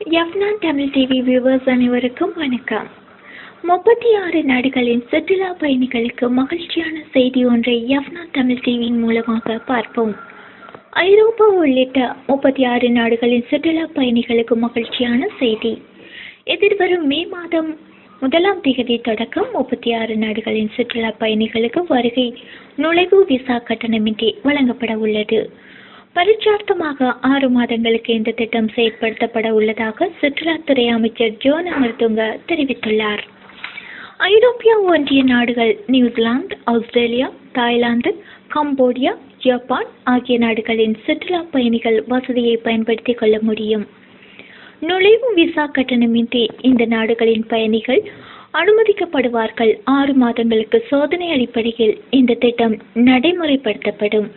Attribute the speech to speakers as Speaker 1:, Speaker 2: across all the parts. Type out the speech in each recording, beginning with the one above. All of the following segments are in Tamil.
Speaker 1: எஃப்னான் தமிழ் டிவி வியூவர்ஸ் அனைவருக்கும் வணக்கம். முப்பத்தி ஆறு நாடுகளின் சுற்றுலா பயணிகளுக்கு மகிழ்ச்சியான செய்தி ஒன்றை எஃப்னான் தமிழ் டிவியின் மூலமாக பார்ப்போம். ஐரோப்பா உள்ளிட்ட முப்பத்தி ஆறு நாடுகளின் சுற்றுலா பயணிகளுக்கு மகிழ்ச்சியான செய்தி. எதிர்வரும் மே மாதம் முதலாம் தேதி தொடக்கம் முப்பத்தி ஆறு நாடுகளின் சுற்றுலா பயணிகளுக்கு வருகை நுழைவு விசா கட்டணமின்றி வழங்கப்பட உள்ளது. பரீட்சார்த்தமாக ஆறு மாதங்களுக்கு இந்த திட்டம் செயற்படுத்தப்பட உள்ளதாக சுற்றுலாத்துறை அமைச்சர் ஜோன் அமர்துங்க தெரிவித்துள்ளார். ஐரோப்பிய ஒன்றிய நாடுகள் New Zealand Australia Thailand Cambodia Japan ஆகிய நாடுகளின் சுற்றுலா பயணிகள் வசதியை பயன்படுத்திக் கொள்ள முடியும். நுழைவு விசா கட்டணமின்றி இந்த நாடுகளின் பயணிகள் அனுமதிக்கப்படுவார்கள். ஆறு மாதங்களுக்கு சோதனை அடிப்படையில் இந்த திட்டம் நடைமுறைப்படுத்தப்படும்.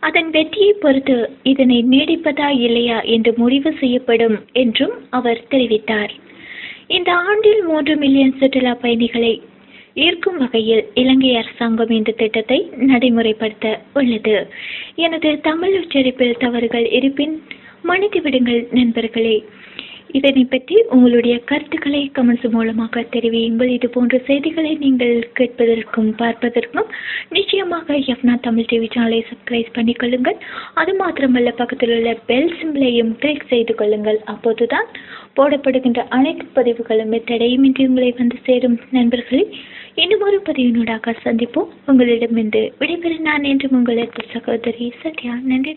Speaker 1: அதன் வெற்றியை பொறுத்து இதனை நீடிப்பதா இல்லையா என்று முடிவு செய்யப்படும் என்றும் அவர் தெரிவித்தார். இந்த ஆண்டில் மூன்று மில்லியன் சுற்றுலா பயணிகளை ஈர்க்கும் வகையில் இலங்கை அரசாங்கம் இந்த திட்டத்தை நடைமுறைப்படுத்த உள்ளது. எனது தமிழ் உச்சரிப்பில் தவறுகள் இருப்பின் மன்னித்து விடுங்கள் நண்பர்களே. இதனை பற்றி உங்களுடைய கருத்துக்களை கமெண்ட்ஸ் மூலமாக தெரிவியுங்கள். இது போன்ற செய்திகளை நீங்கள் கேட்பதற்கும் பார்ப்பதற்கும் நிச்சயமாக எஃப்னா தமிழ் டிவி சேனலை சப்ஸ்கிரைப் பண்ணிக்கொள்ளுங்கள் அது மாத்திரமல்ல பக்கத்தில் உள்ள பெல் சிம்பிளையும் கிளிக் செய்து கொள்ளுங்கள். அப்போதுதான் போடப்படுகின்ற அனைத்து பதிவுகளும் தடையுமின்றி உங்களை வந்து சேரும். நண்பர்களே இன்னும் ஒரு பதிவினூடாக சந்திப்போம். உங்களிடமிருந்து விடைபெற நான் என்றும் உங்களது சகோதரி சத்யா. நன்றி.